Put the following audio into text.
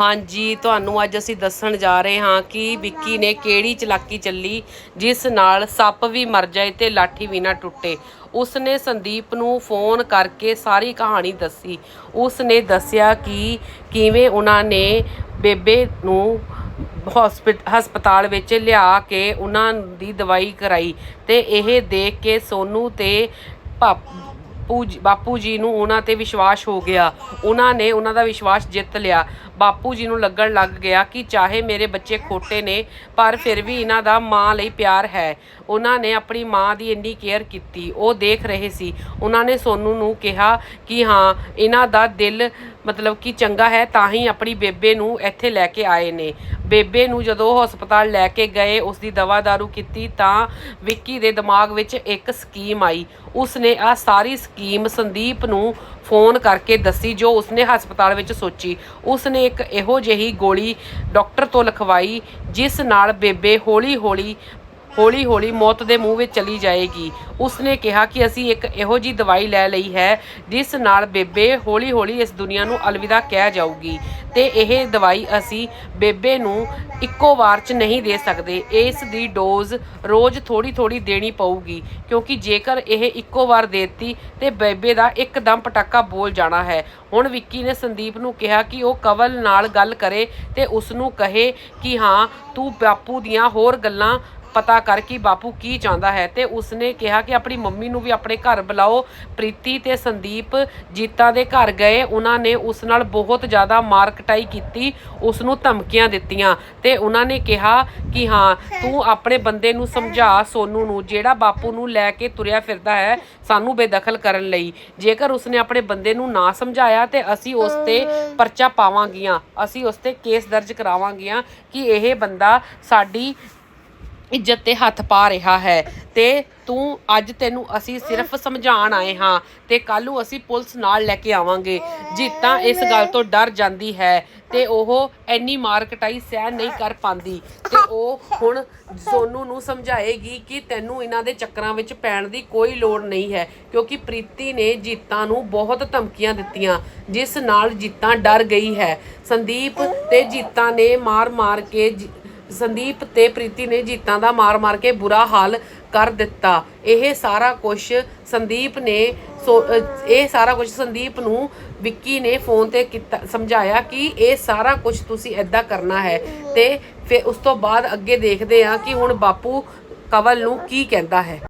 ਹਾਂਜੀ, ਤੁਹਾਨੂੰ ਅੱਜ ਅਸੀਂ ਦੱਸਣ ਜਾ ਰਹੇ ਹਾਂ ਕਿ ਵਿੱਕੀ ਨੇ ਕਿਹੜੀ ਚਲਾਕੀ ਚੱਲੀ, ਜਿਸ ਨਾਲ ਸੱਪ ਵੀ ਮਰ ਜਾਏ ਤੇ ਲਾਠੀ ਵੀ ਨਾ ਟੁੱਟੇ। ਉਸਨੇ ਸੰਦੀਪ ਨੂੰ ਫੋਨ ਕਰਕੇ ਸਾਰੀ ਕਹਾਣੀ ਦੱਸੀ। ਉਸ ਨੇ ਦੱਸਿਆ ਕਿ ਕਿਵੇਂ ਉਹਨਾਂ ਨੇ ਬੇਬੇ ਨੂੰ ਹਸਪਿਟ, ਹਸਪਤਾਲ ਵਿੱਚ ਲਿਆ ਕੇ ਉਹਨਾਂ ਦੀ ਦਵਾਈ ਕਰਾਈ ਤੇ ਇਹ ਦੇਖ ਕੇ ਸੋਨੂ ਤੇ ਬਾਪੂ ਜੀ- ਬਾਪੂ ਜੀ ਨੂੰ ਉਹਨਾਂ ਤੇ ਵਿਸ਼ਵਾਸ ਹੋ ਗਿਆ। ਉਹਨਾਂ ਨੇ ਉਹਨਾਂ ਦਾ ਵਿਸ਼ਵਾਸ ਜਿੱਤ ਲਿਆ। ਬਾਪੂ ਜੀ ਨੂੰ ਲੱਗਣ ਲੱਗ ਗਿਆ ਕਿ ਚਾਹੇ ਮੇਰੇ ਬੱਚੇ ਖੋਟੇ ਨੇ, ਪਰ ਫਿਰ ਵੀ ਇਹਨਾਂ ਦਾ ਮਾਂ ਲਈ ਪਿਆਰ ਹੈ। ਉਹਨਾਂ ਨੇ ਆਪਣੀ ਮਾਂ ਦੀ ਇੰਨੀ ਕੇਅਰ ਕੀਤੀ। ਉਹ ਦੇਖ ਰਹੇ ਸੀ। ਉਹਨਾਂ ਨੇ ਸੋਨੂ ਨੂੰ ਕਿਹਾ ਕਿ ਹਾਂ, ਇਹਨਾਂ ਦਾ ਦਿਲ ਮਤਲਬ ਕਿ ਚੰਗਾ ਹੈ, ਤਾਂ ਹੀ ਆਪਣੀ ਬੇਬੇ ਨੂੰ ਇੱਥੇ ਲੈ ਕੇ ਆਏ ਨੇ। ਬੇਬੇ ਨੂੰ ਜਦੋਂ ਉਹ ਹਸਪਤਾਲ ਲੈ ਕੇ ਗਏ ਉਸ ਦੀ ਦਵਾ ਦਾਰੂ ਕੀਤੀ, ਤਾਂ ਵਿੱਕੀ ਦੇ ਦਿਮਾਗ ਵਿੱਚ ਇੱਕ ਸਕੀਮ ਆਈ। ਉਸਨੇ ਆ ਸਾਰੀ ਸਕੀਮ ਸੰਦੀਪ ਨੂੰ ਫੋਨ ਕਰਕੇ ਦੱਸੀ, ਜੋ ਉਸਨੇ ਹਸਪਤਾਲ ਵਿੱਚ ਸੋਚੀ। ਉਸਨੇ ਇੱਕ ਇਹੋ ਜਿਹੀ ਗੋਲੀ ਡਾਕਟਰ ਤੋਂ ਲਿਖਵਾਈ, ਜਿਸ ਨਾਲ ਬੇਬੇ ਹੌਲੀ-ਹੌਲੀ ਹੌਲੀ-ਹੌਲੀ ਮੌਤ ਦੇ ਮੂੰਹ ਵਿੱਚ ਚਲੀ ਜਾਏਗੀ। ਉਸਨੇ ਕਿਹਾ ਕਿ ਅਸੀਂ ਇੱਕ ਇਹੋ ਜੀ ਦਵਾਈ ਲੈ ਲਈ ਹੈ, ਜਿਸ ਨਾਲ ਬੇਬੇ ਹੌਲੀ-ਹੌਲੀ ਇਸ ਦੁਨੀਆ ਨੂੰ ਅਲਵਿਦਾ ਕਹਿ ਜਾਊਗੀ। ਤੇ ਇਹ ਦਵਾਈ ਅਸੀਂ ਬੇਬੇ ਨੂੰ ਇੱਕੋ ਵਾਰ 'ਚ ਨਹੀਂ ਦੇ ਸਕਦੇ। ਇਸ ਦੀ ਡੋਜ਼ ਰੋਜ਼ ਥੋੜੀ-ਥੋੜੀ ਦੇਣੀ ਪਊਗੀ, ਕਿਉਂਕਿ ਜੇਕਰ ਇਹ ਇੱਕੋ ਵਾਰ ਦੇਤੀ, ਤੇ ਬੇਬੇ ਦਾ ਇੱਕਦਮ ਪਟਾਕਾ ਬੋਲ ਜਾਣਾ ਹੈ। ਹੁਣ ਵਿੱਕੀ ਨੇ ਸੰਦੀਪ ਨੂੰ ਕਿਹਾ ਕਿ ਉਹ ਕਵਲ ਨਾਲ ਗੱਲ ਕਰੇ ਤੇ ਉਸ ਨੂੰ ਕਹੇ ਕਿ ਹਾਂ, ਤੂੰ ਬਾਪੂ ਦੀਆਂ ਹੋਰ ਗੱਲਾਂ ਪਤਾ ਕਰ ਕਿ ਬਾਪੂ ਕੀ ਚਾਹੁੰਦਾ ਹੈ ਤੇ ਉਸਨੇ ਕਿਹਾ ਕਿ ਆਪਣੀ ਮੰਮੀ ਨੂੰ ਵੀ ਆਪਣੇ ਘਰ ਬੁਲਾਓ। ਪ੍ਰੀਤੀ ਤੇ ਸੰਦੀਪ ਜੀਤਾ ਦੇ ਘਰ ਗਏ। ਉਹਨਾਂ ਨੇ ਉਸ ਨਾਲ ਬਹੁਤ ਜ਼ਿਆਦਾ ਮਾਰ ਕਟਾਈ ਕੀਤੀ। ਉਸ ਨੂੰ ਧਮਕੀਆਂ ਦਿੱਤੀਆਂ ਤੇ ਉਹਨਾਂ ਨੇ ਕਿਹਾ ਕਿ ਹਾਂ, ਤੂੰ ਆਪਣੇ ਬੰਦੇ ਨੂੰ ਸਮਝਾ ਸੋਨੂ ਨੂੰ, ਜਿਹੜਾ ਬਾਪੂ ਨੂੰ ਲੈ ਕੇ ਤੁਰਿਆ ਫਿਰਦਾ ਹੈ ਸਾਨੂੰ ਬੇਦਖਲ ਕਰਨ ਲਈ। ਜੇਕਰ ਉਸਨੇ ਆਪਣੇ ਬੰਦੇ ਨੂੰ ਨਾ ਸਮਝਾਇਆ ਤੇ ਅਸੀਂ ਉਸ ਤੇ ਪਰਚਾ ਪਾਵਾਂਗੀਆਂ, ਅਸੀਂ ਉਸ ਤੇ ਕੇਸ ਦਰਜ ਕਰਾਵਾਂਗੀਆਂ ਕਿ ਇਹ ਬੰਦਾ ਸਾਡੀ ਇੱਜ਼ਤ ਤੇ ਹੱਥ ਪਾ ਰਿਹਾ ਹੈ ਤੇ ਤੂੰ ਅੱਜ ਤੈਨੂੰ ਅਸੀਂ ਸਿਰਫ ਸਮਝਾਉਣ ਆਏ ਹਾਂ ਤੇ ਕੱਲ ਨੂੰ ਅਸੀਂ ਪੁਲਿਸ ਨਾਲ ਲੈ ਕੇ ਆਵਾਂਗੇ। ਜੀਤਾਂ ਇਸ ਗੱਲ ਤੋਂ ਡਰ ਜਾਂਦੀ ਹੈ ਤੇ ਉਹ ਐਨੀ ਮਾਰਕਟਾਈ ਸਹਿ ਨਹੀਂ ਕਰ ਪਾਉਂਦੀ ਤੇ ਉਹ ਹੁਣ ਸੋਨੂ ਨੂੰ ਸਮਝਾਏਗੀ ਕਿ ਤੈਨੂੰ ਇਹਨਾਂ ਦੇ ਚੱਕਰਾਂ ਵਿੱਚ ਪੈਣ ਦੀ ਕੋਈ ਲੋੜ ਨਹੀਂ ਹੈ ਕਿਉਂਕਿ ਪ੍ਰੀਤੀ ਨੇ ਜੀਤਾਂ ਨੂੰ ਬਹੁਤ ਧਮਕੀਆਂ ਦਿੱਤੀਆਂ, ਜਿਸ ਨਾਲ ਜੀਤਾਂ ਡਰ ਗਈ ਹੈ। ਸੰਦੀਪ ਤੇ ਜੀਤਾਂ ਨੇ ਮਾਰ-ਮਾਰ ਕੇ ਜੀ- ਸੰਦੀਪ ਤੇ ਪ੍ਰੀਤੀ ਨੇ ਜੀਤਾਂ ਦਾ ਮਾਰ-ਮਾਰ ਕੇ ਬੁਰਾ ਹਾਲ ਕਰ ਦਿੱਤਾ। ਇਹ ਸਾਰਾ ਕੁਝ ਸੰਦੀਪ ਨੇ ਸੋ- ਇਹ ਸਾਰਾ ਕੁਝ ਸੰਦੀਪ ਨੂੰ ਵਿੱਕੀ ਨੇ ਫੋਨ ਤੇ ਕੀਤਾ, ਸਮਝਾਇਆ ਕਿ ਇਹ ਸਾਰਾ ਕੁਝ ਤੁਸੀਂ ਐਦਾਂ ਕਰਨਾ ਹੈ ਤੇ ਫਿਰ ਉਸ ਤੋਂ ਬਾਅਦ ਅੱਗੇ ਦੇਖਦੇ ਹਾਂ ਕਿ ਹੁਣ ਬਾਪੂ ਕਵਲ ਨੂੰ ਕੀ ਕਹਿੰਦਾ ਹੈ।